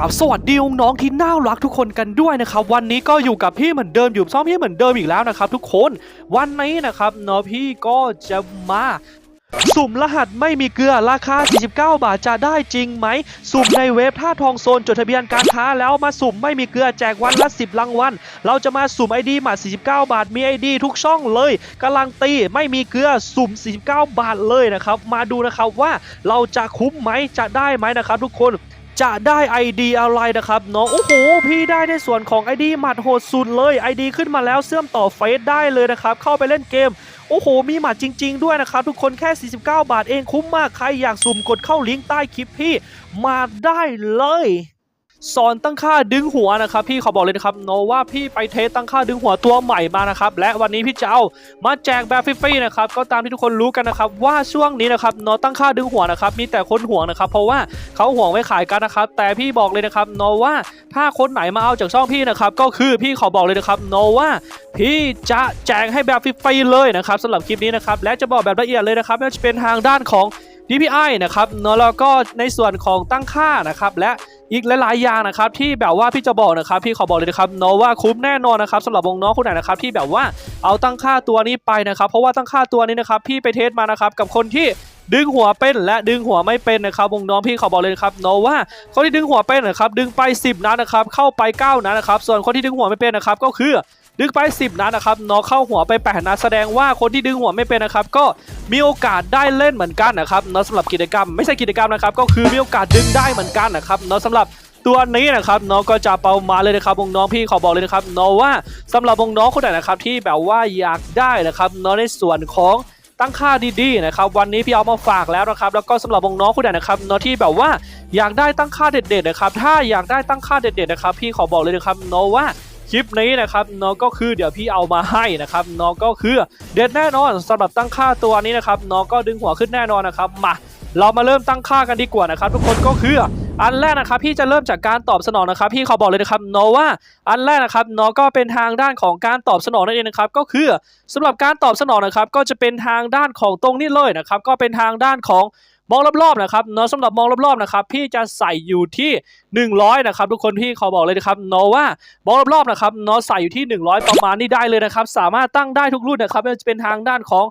ราบสวัสดีน้องๆที่น่ารักทุกคนกันด้วยนะครับวันนี้ก็อยู่กับพี่เหมือนเดิมอยู่ซ่อมพี่เหมือนเดิมอีกแล้วนะครับทุกคนวันนี้นะครับเนาะพี่ก็จะมาสุ่มรหัสไม่มีเกลือราคา 49 บาทจะได้จริงไหม สุ่มในเว็บท่าทองโซนจดทะเบียนการค้าแล้วมาสุ่มไม่มีเกลือแจกวันละ 10 รางวัล เราจะมาสุ่ม ID หมัด49 บาทมี ID ทุกช่องเลยกำลังตีไม่มีเกลือสุ่ม 49 บาทเลยนะครับ มาดูนะครับว่าเราจะคุ้มไหมจะได้ไหมนะครับทุกคน จะได้ ID อะไรนะครับเนาะโอ้โหพี่ได้ในส่วนของ ID หมัดโหดสุดเลย ID ขึ้นมาแล้วเชื่อมต่อเฟสได้เลยนะครับ เข้าไปเล่นเกม โอ้โห มีหมัดจริง ๆ ด้วยนะครับ ทุกคนแค่ 49 บาทเองคุ้มมาก ใครอยากสุ่มกดเข้าลิงก์ใต้คลิปพี่ มาได้เลย สอนตั้งค่าดึงหัวนะครับพี่ขอบอกเลยนะครับโนว่าพี่ไปเทสตั้งค่าดึงหัวตัวใหม่มานะครับและวันนี้พี่จะเอามาแจกแบบฟรีๆนะครับก็ตามที่ทุกคนรู้กันนะครับว่าช่วงนี้นะครับโนตั้งค่าดึงหัวนะครับมีแต่คนห่วงนะครับเพราะว่าเขาห่วงไว้ขายกันนะครับแต่พี่บอกเลยนะครับโนว่าถ้าคนไหนมาเอาจากช่องพี่นะครับก็คือพี่ขอบอกเลยนะครับโนว่าพี่จะแจกให้แบบฟรีๆเลยนะครับสำหรับคลิปนี้นะครับและจะบอกแบบละเอียดเลยนะครับไม่ว่าจะเป็นทางด้านของ DPI นะครับเนาะแล้วก็ในส่วนของตั้งค่านะครับและ อีกหลายๆอย่างนะครับที่แบบว่าพี่จะบอกนะครับพี่ขอบอกเลยนะครับเนาะว่าคุ้มแน่นอนนะครับสำหรับวงน้องคนไหนนะครับที่แบบว่าเอาตั้งค่าตัวนี้ไปนะครับ เพราะว่าตั้งค่าตัวนี้นะครับพี่ไปเทสมานะครับกับคนที่ดึงหัวเป็นและดึงหัวไม่เป็นนะครับวงน้องพี่ขอบอกเลยครับเนาะว่าคนที่ดึงหัวเป็นนะครับดึงไป 10นัดนะครับเข้าไป9นัดนะครับส่วนคนที่ดึงหัวไม่เป็นนะครับก็คือ ดึงไป 10 นัดนะครับน้องเข้าหัวไป 8 นัดแสดงว่าคนที่ดึงหัวไม่เป็นนะครับ ก็มีโอกาสได้เล่นเหมือนกันนะครับเนาะสำหรับกิจกรรม ไม่ใช่กิจกรรมนะครับ ก็คือมีโอกาสดึงได้เหมือนกันนะครับเนาะสำหรับตัวนี้นะครับน้องก็จะเปามาเลยนะครับวงน้องพี่ขอบอกเลยนะครับเนาะว่าสำหรับวงน้องคนไหนนะครับที่แบบว่าอยากได้นะครับเนาะในส่วนของตั้งค่าดีๆนะครับวันนี้พี่เอามาฝากแล้วนะครับแล้วก็สำหรับวงน้องคนไหนนะครับเนาะที่แบบว่าอยากได้ตั้งค่าเด็ดๆนะครับถ้าอยากได้ตั้งค่าเด็ดๆนะครับพี่ขอบอกเลยนะครับเนาะว่า คลิปนี้นะครับน้องก็คือเดี๋ยวพี่เอามาให้นะครับน้องก็คือเด็ดแน่นอนสำหรับตั้งค่าตัวนี้นะครับน้องก็ดึงหัวขึ้นแน่นอนนะครับมาเรามาเริ่มตั้งค่ากันดีกว่านะครับทุกคนก็คืออันแรกนะครับพี่จะเริ่มจากการตอบสนองนะครับพี่ขอบอกเลยนะครับน้องว่าอันแรกนะครับน้องก็เป็นทางด้านของการตอบสนองนั่นเองนะครับก็คือสำหรับการตอบสนองนะครับก็จะเป็นทางด้านของตรงนี้เลยนะครับก็เป็นทางด้านของ มองรอบๆนะครับเนาะสำหรับมองรอบๆนะครับพี่จะใส่อยู่ที่ 100นะครับทุกคนพี่ขอบอกเลยนะครับเนาะว่าบอลรอบๆนะครับเนาะใส่อยู่ที่ 100 ประมาณนี้ได้เลยนะครับสามารถตั้งได้ทุกรุ่นนะครับไม่ว่าจะเป็นทางด้านของ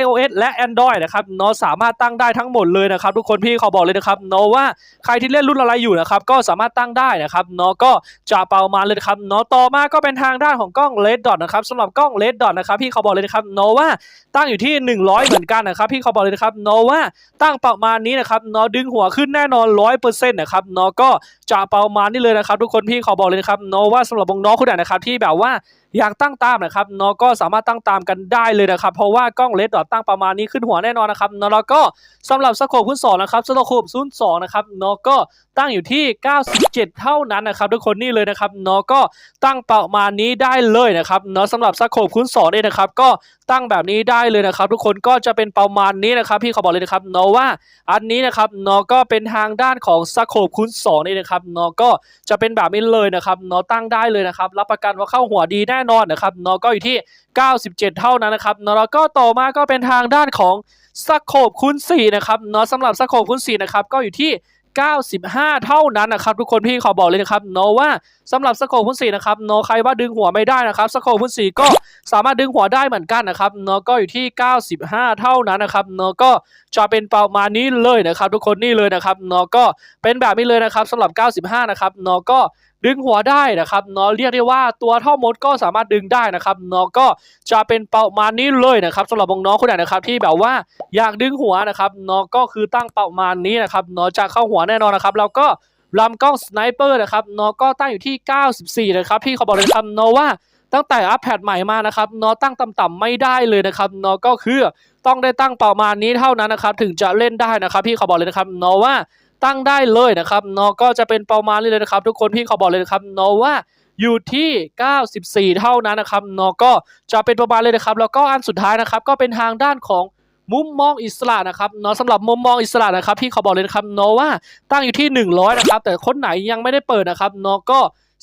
iOS และ Android นะครับเนาะสามารถตั้งได้ทั้งหมดเลยนะครับทุกคนพี่ขอบอกเลยนะครับเนาะว่าใครที่เล่นรุ่นอะไรอยู่นะครับก็สามารถตั้งได้นะครับเนาะก็จะประมาณเลยนะครับเนาะต่อมาก็เป็นทางด้านของกล้อง Red Dot นะครับสำหรับกล้อง Red Dot นะครับพี่ขอบอกเลยนะครับเนาะว่าตั้งอยู่ที่ 100 เหมือนกันนะครับพี่ขอบอกเลยนะครับเนาะว่าตั้งประมาณมานี้นะครับเนาะดึงหัวขึ้นแน่นอนร้อยเปอร์เซ็นต์นะครับเนาะก็จะประมาณนี้เลยนะครับ ทุกคนพี่ขอบอกเลยนะครับเนาะว่าสำหรับวงน้องคนไหนนะครับที่แบบว่า อยากตั้งตามนะครับเนาะก็สามารถตั้งตามกันได้เลยนะครับ เพราะว่ากล้องเลดดอทตั้งประมาณนี้ขึ้นหัวแน่นอนนะครับเนาะแล้วก็สำหรับสโคปคูณสองนะครับสโคปศูนย์สองนะครับเนาะก็ตั้งอยู่ที่ 97 เท่านั้นนะครับ ทุกคนนี่เลยนะครับเนาะก็ตั้งประมาณนี้ได้เลยนะครับเนาะสำหรับสโคปคูณสองเนี่ยนะครับ ก็ตั้งแบบนี้ได้เลยนะครับ ทุกคนก็จะเป็นประมาณนี้นะครับพี่เขอบอกเลยนะครับเนาะว่าอันนี้นะครับเนาะก็เป็นทางด้านของสโคปคูณสองนี่นะครับเนาะก็จะเป็นแบบนี้เลยนะครับเนาะตั้งได้เลยนะครับ รับประกันว่าเข้าหัวดีแน่นอนนะครับเนาะก็อยู่ที่ 97 เท่านั้นนะครับเนาะแล้วก็ต่อมาก็เป็นทางด้านของสโคปคูณ4นะครับเนาะสำหรับสโคปคูณ4นะครับก็อยู่ที่ 95 เท่านั้นนะครับทุกคนพี่ขอบอกเลยนะครับเนาะว่าสำหรับสโคปคูณ4นะครับเนาะใครว่าดึงหัวไม่ได้นะครับสโคปคูณ4ก็สามารถดึงหัวได้เหมือนกันนะครับเนาะก็อยู่ที่ 95 เท่านั้นนะครับเนาะก็จะเป็นประมาณนี้เลยนะครับ ทุกคนนี่เลยนะครับเนาะก็เป็นแบบนี้เลยนะครับสำหรับ 95 นะครับเนาะก็ ดึงหัวได้นะครับเนาะเรียกได้ว่าตัวเท่ามดก็สามารถดึงได้นะครับเนาะก็จะเป็นประมาณนี้เลยนะครับสำหรับน้องๆคนไหนนะครับที่แบบว่าอยากดึงหัวนะครับเนาะก็คือตั้งประมาณนี้นะครับเนาะจะเข้าหัวแน่นอนนะครับแล้วก็ลำกล้องสไนเปอร์นะครับเนาะก็ตั้งอยู่ที่ 94 นะครับพี่เขาบอกเลยนะครับเนาะว่าตั้งแต่อัปเดตใหม่มานะครับเนาะตั้งต่ำๆไม่ได้เลยนะครับเนาะก็คือต้องได้ตั้งประมาณนี้เท่านั้นนะครับ ถึงจะเล่นได้นะครับ พี่เขาบอกเลยนะครับเนาะว่า ตั้งได้เลยนะครับเนาะก็จะเป็นประมาณนี้เลยนะครับ ทุกคนพี่เขาบอกเลยนะครับเนาะว่าอยู่ที่ 94 เท่านั้นนะครับเนาะก็จะเป็นประมาณเลยนะครับ แล้วก็อันสุดท้ายนะครับ ก็เป็นทางด้านของมุมมองอิสระนะครับเนาะสำหรับมุมมองอิสระนะครับพี่เขาบอกเลยนะครับเนาะว่าตั้งอยู่ที่ 100 นะครับ แต่คนไหนยังไม่ได้เปิดนะครับเนาะก็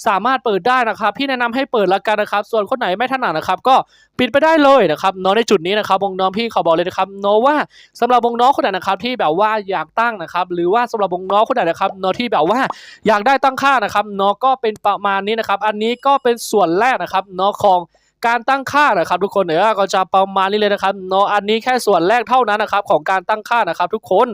สามารถเปิดได้นะครับพี่แนะนำให้เปิดละกันนะครับ ส่วนคนไหนไม่ถนัดนะครับ ก็ปิดไปได้เลยนะครับเนาะในจุดนี้นะครับวงน้องพี่ขอบอกเลยนะครับเนาะว่าสำหรับวงน้องคนไหนนะครับที่แบบว่าอยากตั้งนะครับ หรือว่าสำหรับวงน้องคนไหนนะครับเนาะที่แบบว่าอยากได้ตั้งค่านะครับเนาะก็เป็นประมาณนี้นะครับ อันนี้ก็เป็นส่วนแรกนะครับเนาะของ การตั้งค่านะครับทุกคนเดี๋ยวก็จะประมาณนี้เลยนะครับเนาะอันนี้แค่ส่วนแรกเท่านั้นนะครับของการตั้งค่านะครับทุกคน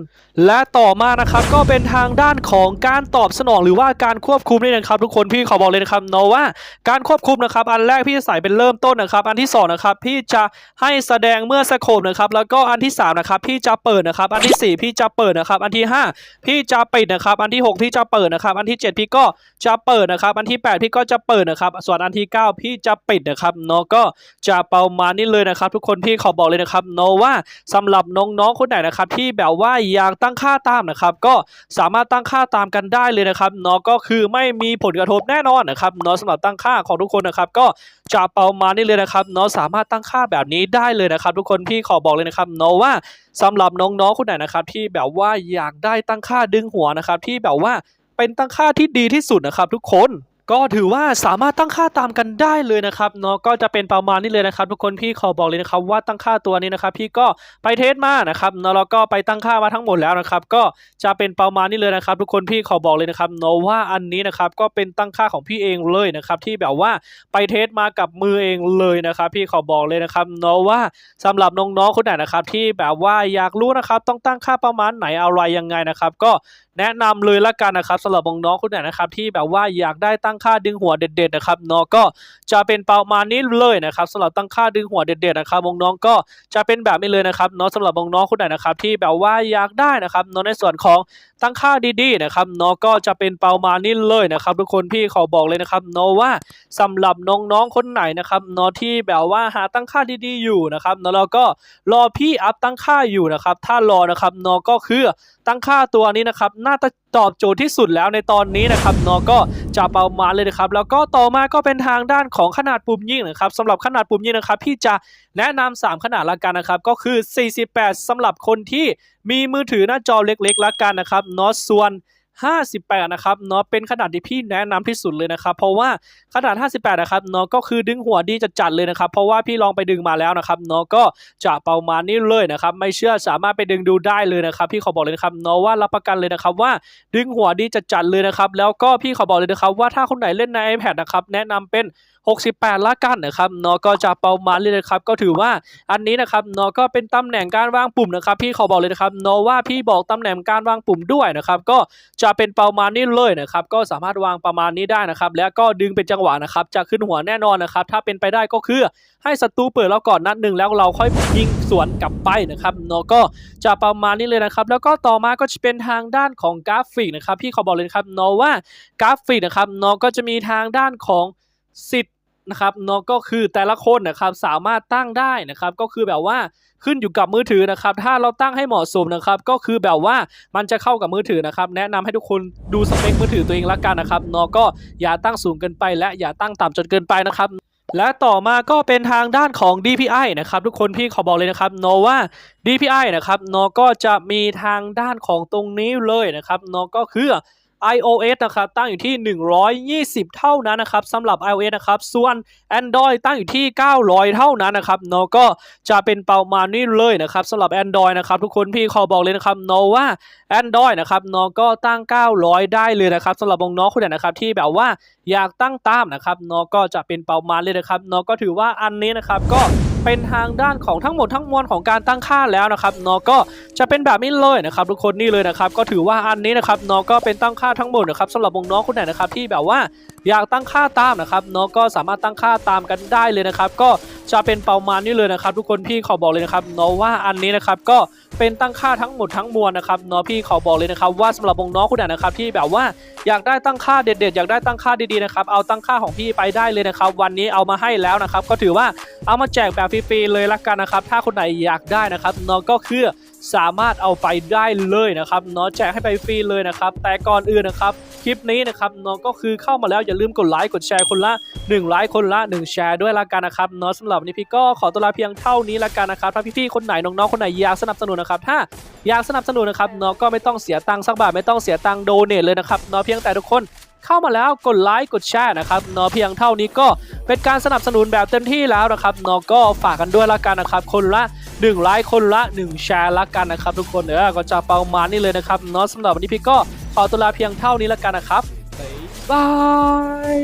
และต่อมานะครับก็เป็นทางด้านของการตอบสนองหรือว่าการควบคุมนี่นะครับ ทุกคนพี่ขอบอกเลยนะครับเนาะว่าการควบคุมนะครับ อันแรกพี่จะใส่เป็นเริ่มต้นนะครับ อันที่สองนะครับพี่จะให้แสดงเมื่อสโคปนะครับ แล้วก็อันที่สามนะครับพี่จะเปิดนะครับ อันที่สี่พี่จะเปิดนะครับ อันที่ห้าพี่จะปิดนะครับ อันที่หกพี่จะเปิดนะครับ อันที่เจ็ดพี่ก็จะเปิดนะครับ อันที่แปดพี่ก็จะเปิดนะครับ ส่วนอันที่เก้าพี่จะปิดนะครับเนาะก็จะประมาณนี้เลยนะครับ ทุกคนพี่ขอบอกเลยนะครับเนาะว่าสำหรับน้องๆคนไหนนะครับที่แบบว่าอยากตั้งค่าตามนะครับ ก็สามารถตั้งค่าตามกันได้เลยนะครับเนาะก็คือไม่มีผลกระทบแน่นอนนะครับเนาะสำหรับตั้งค่าของทุกคนนะครับก็จะประมาณนี้เลยนะครับเนาะสามารถตั้งค่าแบบนี้ได้เลยนะครับ ทุกคนพี่ขอบอกเลยนะครับเนาะว่าสำหรับน้องๆคนไหนนะครับที่แบบว่าอยากได้ตั้งค่าดึงหัวนะครับ ที่แบบว่าเป็นตั้งค่าที่ดีที่สุดนะครับ ทุกคน ก็ถือว่าสามารถตั้งค่าตามกันได้เลยนะครับเนาะก็จะเป็นประมาณนี้เลยนะครับ ทุกคนพี่ขอบอกเลยนะครับว่าตั้งค่าตัวนี้นะครับ พี่ก็ไปเทสมานะครับเนาะแล้วก็ไปตั้งค่ามาทั้งหมดแล้วนะครับ ก็จะเป็นประมาณนี้เลยนะครับ ทุกคนพี่ขอบอกเลยนะครับเนาะว่าอันนี้นะครับก็เป็นตั้งค่าของพี่เองเลยนะครับที่แบบว่าไปเทสมากับมือเองเลยนะครับ พี่ขอบอกเลยนะครับเนาะว่าสำหรับน้องๆคนไหนนะครับที่แบบว่าอยากรู้นะครับต้องตั้งค่าประมาณไหนอะไรยังไงนะครับ ก็ แนะนำเลยละกันนะครับสำหรับน้องๆคนไหนนะครับที่แบบว่าอยากได้ตั้งค่าดึงหัวเด็ดๆนะครับเนาะก็จะเป็นประมาณนี้เลยนะครับสำหรับตั้งค่าดึงหัวเด็ดๆนะครับน้องๆก็จะเป็นแบบนี้เลยนะครับเนาะสำหรับน้องๆคนไหนนะครับที่แบบว่าอยากได้นะครับเนาะในส่วนของตั้งค่าดีๆนะครับเนาะก็จะเป็นประมาณนี้เลยนะครับ ทุกคนพี่ขอบอกเลยนะครับเนาะว่าสำหรับน้องๆคนไหนนะครับเนาะที่แบบว่าหาตั้งค่าดีๆอยู่นะครับเนาะแล้วก็รอพี่อัพตั้งค่าอยู่นะครับถ้ารอนะครับเนาะก็คือ ตั้งค่าตัวนี้นะครับน่าจะตอบโจทย์ที่สุดแล้วในตอนนี้นะครับเนาะก็จะประมาณเลยนะครับ แล้วก็ต่อมาก็เป็นทางด้านของขนาดปุ่มยิงนะครับสำหรับขนาดปุ่มยิงนะครับพี่จะแนะนำ3ขนาดละกันนะครับ ก็คือ 48สำหรับคนที่มีมือถือหน้าจอเล็กๆละกันนะครับเนาะส่วน 58 นะครับเนาะเป็นขนาดที่พี่แนะนำที่สุดเลยนะครับ เพราะว่าขนาด 58 นะครับเนาะก็คือดึงหัวดีจะจัดเลยนะครับ เพราะว่าพี่ลองไปดึงมาแล้วนะครับเนาะก็จะประมาณนี้เลยนะครับ ไม่เชื่อสามารถไปดึงดูได้เลยนะครับพี่ขอบอกเลยนะครับเนาะว่ารับประกันเลยนะครับว่าดึงหัวดีจะจัดเลยนะครับ แล้วก็พี่ขอบอกเลยนะครับว่าถ้าคนไหนเล่นใน iPad นะครับแนะนำเป็น 68 ละกันนะครับเนาะก็จะประมาณเลยนะครับ ก็ถือว่าอันนี้นะครับเนาะก็เป็นตำแหน่งการวางปุ่มนะครับ พี่ขอบอกเลยนะครับเนาะว่าพี่บอกตำแหน่งการวางปุ่มด้วยนะครับก็จะเป็นประมาณนี้เลยนะครับก็สามารถวางประมาณนี้ได้นะครับ แล้วก็ดึงเป็นจังหวะนะครับจะขึ้นหัวแน่นอนนะครับ ถ้าเป็นไปได้ก็คือให้ศัตรูเปิดแล้วก่อนนัดหนึ่งแล้วเราค่อยยิงสวนกลับไปนะครับเนาะก็จะประมาณนี้เลยนะครับ แล้วก็ต่อมาก็จะเป็นทางด้านของกราฟิกนะครับพี่ขอบอกเลยนะครับเนาะว่ากราฟิกนะครับเนาะก็จะมีทางด้านของสิทธิ นะครับเนาะก็คือแต่ละคนนะครับสามารถตั้งได้นะครับ ก็คือแบบว่าขึ้นอยู่กับมือถือนะครับ ถ้าเราตั้งให้เหมาะสมนะครับ ก็คือแบบว่ามันจะเข้ากับมือถือนะครับ แนะนำให้ทุกคนดูสเปคมือถือตัวเองละกันนะครับเนาะก็อย่าตั้งสูงเกินไป และอย่าตั้งต่ำจนเกินไปนะครับและต่อมาก็เป็นทางด้านของ DPI นะครับ ทุกคนพี่ขอบอกเลยนะครับเนาะว่า DPI นะครับเนาะก็จะมีทางด้านของตรงนี้เลยนะครับเนาะก็คือ iOS นะครับตั้งอยู่ที่ 120 เท่านั้นนะครับสำหรับ iOS นะครับส่วน Android ตั้งอยู่ที่ 900 เท่านั้นนะครับเนาะก็จะเป็นประมาณนี้เลยนะครับสำหรับ Android นะครับทุกคนพี่ขอบอกเลยนะครับเนาะว่า Android นะครับเนาะก็ตั้ง 900 ได้เลยนะครับสำหรับน้องคนไหนนะครับที่แบบว่าอยากตั้งตามนะครับเนาะก็จะเป็นประมาณเลยนะครับเนาะก็ถือว่าอันนี้นะครับก็ เป็นทางด้านของทั้งหมดทั้งมวลของการตั้งค่าแล้วนะครับเนาะก็จะเป็นแบบนี้เลยนะครับทุกคนนี่เลยนะครับก็ถือว่าอันนี้นะครับเนาะก็เป็นตั้งค่าทั้งหมดนะครับสำหรับวงน้องคนไหนนะครับที่แบบว่า อยากตั้งค่าตามนะครับเนาะก็สามารถตั้งค่าตามกันได้เลยนะครับ ก็จะเป็นประมาณนี้เลยนะครับ ทุกคนพี่ขอบอกเลยนะครับเนาะว่าอันนี้นะครับก็เป็นตั้งค่าทั้งหมดทั้งมวลนะครับเนาะพี่ขอบอกเลยนะครับ ว่าสำหรับวงน้องคนไหนนะครับที่แบบว่าอยากได้ตั้งค่าเด็ดๆอยากได้ตั้งค่าดีๆนะครับเอาตั้งค่าของพี่ไปได้เลยนะครับ วันนี้เอามาให้แล้วนะครับ ก็ถือว่าเอามาแจกแบบฟรีๆเลยละกันนะครับ ถ้าคนไหนอยากได้นะครับเนาะก็คือ สามารถเอาไปได้เลยนะครับเนาะแจกให้ไปฟรีเลยนะครับ แต่ก่อนอื่นนะครับคลิปนี้นะครับเนาะก็คือเข้ามาแล้วอย่าลืมกดไลค์กดแชร์คนละ1ไลค์คนละ 1 แชร์ด้วยละกันนะครับเนาะสำหรับนนี้พี่ก็ขอตัวลาเพียงเท่านี้ละกันนะครับถ้าพี่ๆคนไหนน้องๆคนไหนอยากสนับสนุนนะครับถ้าอยากสนับสนุนนะครับเนาะก็ไม่ต้องเสียตังค์สักบาทไม่ต้องเสียตังค์โดเนทเลยนะครับเนาะเพียงแต่ทุกคนเข้ามาแล้วกดไลค์กดแชร์นะครับเนาะเพียงเท่านี้ก็เป็นการสนับสนุนแบบเต็มที่แล้วนะครับเนาะก็ฝากกันด้วยละกันนะครับคนละ 1ไลค์คนละ 1 แชร์ละกันนะครับทุกคนเออก็จะประมาณนี้เลยนะครับเนาะสำหรับวันนี้พี่ก็ขอตัวลาเพียงเท่านี้ละกันนะครับบ๊ายบาย